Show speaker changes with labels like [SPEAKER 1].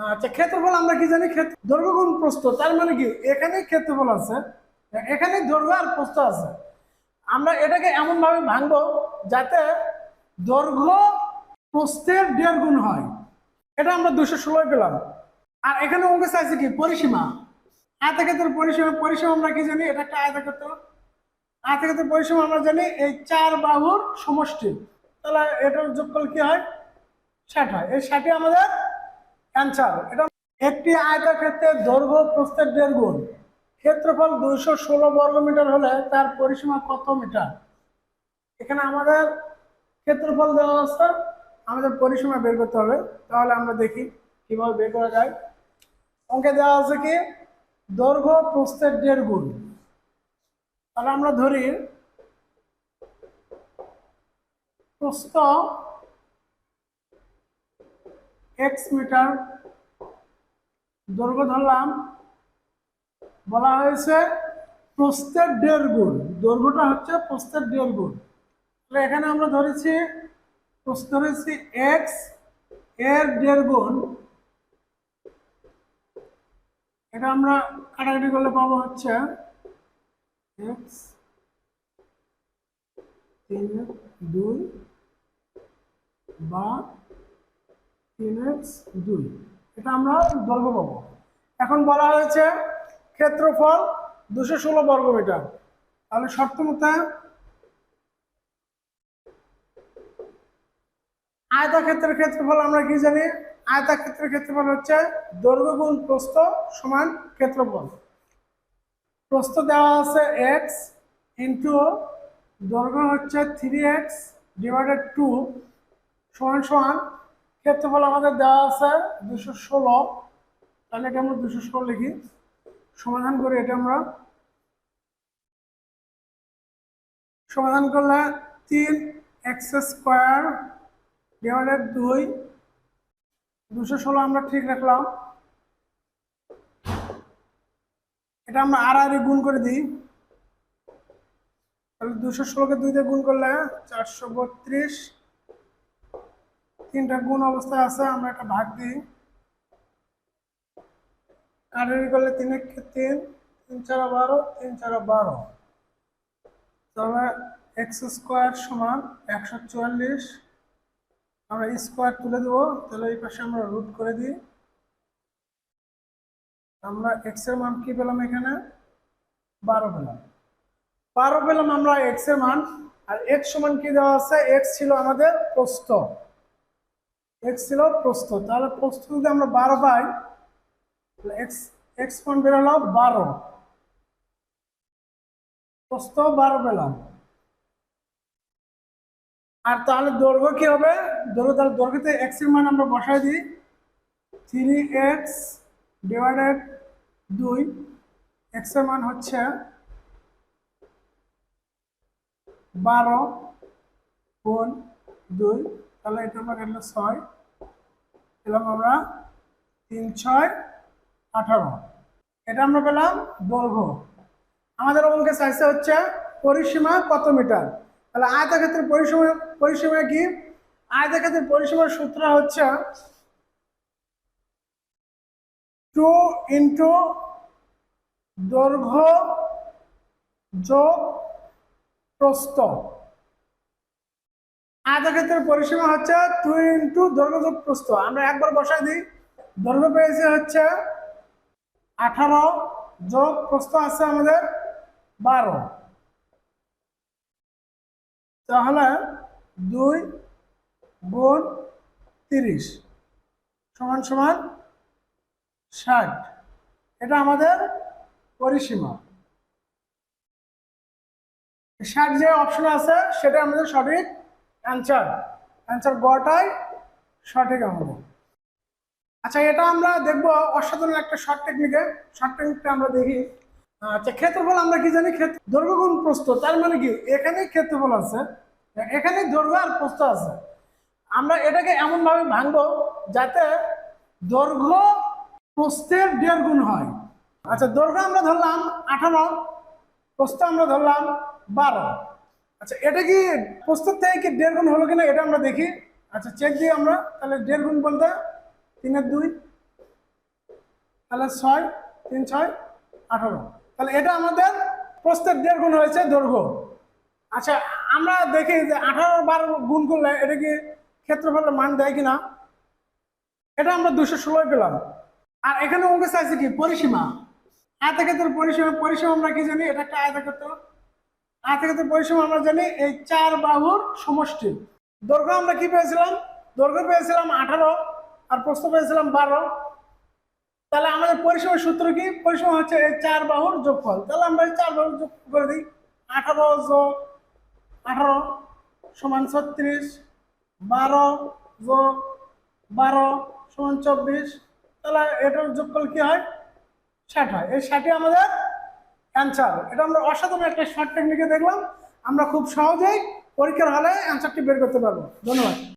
[SPEAKER 1] আচ্ছা ক্ষেত্রফল আমরা কি জানি? ক্ষেত্র দৈর্ঘ্য গুণ প্রস্থ, তার মানে কি? এখানে ক্ষেত্রফল আছে এখানে দৈর্ঘ্য আর প্রস্থ আছে। আমরা এটাকে এমন ভাবে ভাঙবো যাতে দৈর্ঘ্য প্রস্থের দেড় গুণ হয়। এটা আমরা দুশো ষোলোয় পেলাম। আর এখানে অঙ্ক চাইছে কি? পরিসীমা। আয়তক্ষেত্রের পরিসীমা পরিসীমা আমরা কি জানি? এটা একটা আয়তক্ষেত্র আয়তক্ষেত্রের পরিসীমা আমরা জানি এই চার বাহুর সমষ্টি। তাহলে এটার যোগফল কি হয়? ষাট হয়। এই ষাটই আমাদের অ্যান্সার এটা একটি আয়তক্ষেত্রের দৈর্ঘ্য প্রস্থের দেড় গুণ। ক্ষেত্রফল দুইশো ষোলো বর্গ মিটার হলে তার পরিসীমা কত মিটার? এখানে আমাদের ক্ষেত্রফল দেওয়া আছে, আমাদের পরিসীমা বের করতে হবে। তাহলে আমরা দেখি কীভাবে বের করা যায়। অঙ্কে দেওয়া আছে কি? দৈর্ঘ্য প্রস্থের দেড় গুণ। তাহলে আমরা ধরি, প্রস্থ এক্স মিটার দৈর্ঘ্য ধরলাম, বলা হয়েছে প্রস্থের দেড় গুণ। দৈর্ঘ্যটা হচ্ছে প্রস্থের দেড় গুণ। তাহলে এখানে আমরা ধরেছি, প্রস্থ ধরেছি এক্সের দেড় গুণ। এটা আমরা কাটাকাটি করলে পাবো হচ্ছে এক্স তিন, দুই বা তিন এক্স দুই। এটা আমরা দৈর্ঘ্য পাবো। এখন বলা হয়েছে ক্ষেত্রফল দুশো ষোলো বর্গ মিটার। তাহলে শর্ত মতে আয়তাক্ষেত্রের ক্ষেত্রফল আমরা কি জানি? আয়তাক্ষেত্রের ক্ষেত্রফল হচ্ছে দৈর্ঘ্য গুণ প্রস্থ সমান ক্ষেত্রফল। প্রস্থ দেওয়া আছে এক্স ইন্টু দৈর্ঘ্য হচ্ছে থ্রি এক্স ডিভাইডেড টু সমান সমান ক্ষেত্রফল আমাদের দেওয়া আছে দুশো ষোলো। তাহলে এটা আমরা দুশো ষোলো লিখি। সমাধান করে এটা আমরা। সমাধান করলে তিন এক্স স্কোয়ার ডিভাইডেড দুই। দুশো ষোলো আমরা ঠিক রাখলাম। এটা আমরা আর আর গুণ করে দিই। তাহলে দুশো ষোলোকে দুই দিয়ে গুণ করলে চারশো বত্রিশ। তিনটা গুণ অবস্থায় আছে, আমরা একটা ভাগ দিই। কাটারি করলে তিন এক তিন তিন চার বারো, তিন চার বারো। তাহলে এক্স স্কোয়ার সমান একশো চুয়াল্লিশ। আমরা স্কোয়ার তুলে দেবো, তাহলে এই পাশে আমরা রুট করে দিই। আমরা এক্সের মান কি পেলাম এখানে? বারো পেলাম। বারো পেলাম আমরা এক্সের মান, আর এক্স সমান কি দেওয়া আছে? এক্স ছিল আমাদের প্রস্থ। এক্স ছিল প্রস্থ। তাহলে প্রস্থ যদি আমরা বারো পাই এক্স এক্স মান বেরোলো বারো প্রস্থ বারো পেলাম। আর তাহলে দৈর্ঘ্য কি হবে? দৈর্ঘ্য, তাহলে দৈর্ঘ্যতে এক্সের মান আমরা বসাই দিই। থ্রি এক্স ডিভাইডেড দুই এক্সের মান হচ্ছে বারো গুণ দুই তাহলে এটা আমরা গেল ছয়? পেলাম আমরা তিন, ছয়, আঠারো। এটা আমরা পেলাম দৈর্ঘ্য। আমাদের অঙ্কে চাইছে হচ্ছে পরিসীমা কত মিটার? তাহলে আয়তক্ষেত্রের পরিসীমা পরিসীমা কি? আয়তক্ষেত্রের পরিসীমার সূত্র হচ্ছে টু ইন্টু দৈর্ঘ্য যোগ প্রস্থ। আয়তক্ষেত্রের পরিসীমা হচ্ছে টু ইন্টু দৈর্ঘ্য প্রস্থ। আমরা একবার বসাই দিই। দৈর্ঘ্য পেয়েছে হচ্ছে আঠারো যোগ প্রস্থ আছে আমাদের বারো। তাহলে দুই গুণ তিরিশ সমান সমান ষাট। এটা আমাদের পরিসীমা। ষাট যে অপশন আছে, সেটা আমাদের সঠিক অ্যান্সার অ্যান্সার গটাই সঠিক আমাদের। আচ্ছা এটা আমরা দেখব অসাধারণ একটা শর্ট টেকনিকে শর্ট টেকনিকটা আমরা দেখি। আচ্ছা ক্ষেত্রফল আমরা কি জানি? ক্ষেত্র দৈর্ঘ্য গুণ প্রস্থ, তার মানে কি? এখানেই ক্ষেত্রফল আছে এখানে দৈর্ঘ্য আর প্রস্থ আছে। আমরা এটাকে এমন ভাবে ভাঙবো যাতে দৈর্ঘ্য প্রস্থের দেড় গুণ হয়। আচ্ছা দৈর্ঘ্য আমরা ধরলাম আঠারো, প্রস্থ আমরা ধরলাম বারো। আচ্ছা এটা কি প্রস্তুত থেকে কি দেড় গুণ হলো কিনা এটা আমরা দেখি। আচ্ছা চেক দিই আমরা। তাহলে দেড় গুণ বলতে তিনের দুই, তাহলে ছয়, তিন, ছয়, আঠারো। তাহলে এটা আমাদের প্রস্তের দেড় গুণ হয়েছে দৈর্ঘ্য। আচ্ছা আমরা দেখি যে আঠারো বার গুণ করলে এটা কি ক্ষেত্রফলের মান দেয় কিনা? এটা আমরা দুশো ষোলোই পেলাম। আর এখানে অঙ্ক চাইছে কি? পরিসীমা। আয়তক্ষেত্রের পরিসীমা পরিসীমা আমরা কি জানি? এটা একটা আয়তক্ষেত্র আয়তক্ষেত্রের পরিসীমা আমরা জানি এই চার বাহুর সমষ্টি। দৈর্ঘ্য আমরা কি পেয়েছিলাম? দৈর্ঘ্য পেয়েছিলাম আঠারো আর প্রস্থ পেয়েছিলাম বারো। তাহলে আমাদের পরিসীমার সূত্র কি? পরিসীমা হচ্ছে এই চার বাহুর যোগফল। তাহলে আমরা এই চার বাহুর যোগ করে দিই। আঠারো যোগ আঠারো সমান ছত্রিশ, বারো যোগ বারো সমান চব্বিশ। তাহলে এটার যোগফল কি হয়? ষাট হয়। এই ষাটই আমাদের অ্যান্সার এটা আমরা অসাধারণ একটা শর্ট টেকনিকে দেখলাম। আমরা খুব সহজেই পরীক্ষার হলে অ্যান্সারটি বের করতে পারব। ধন্যবাদ।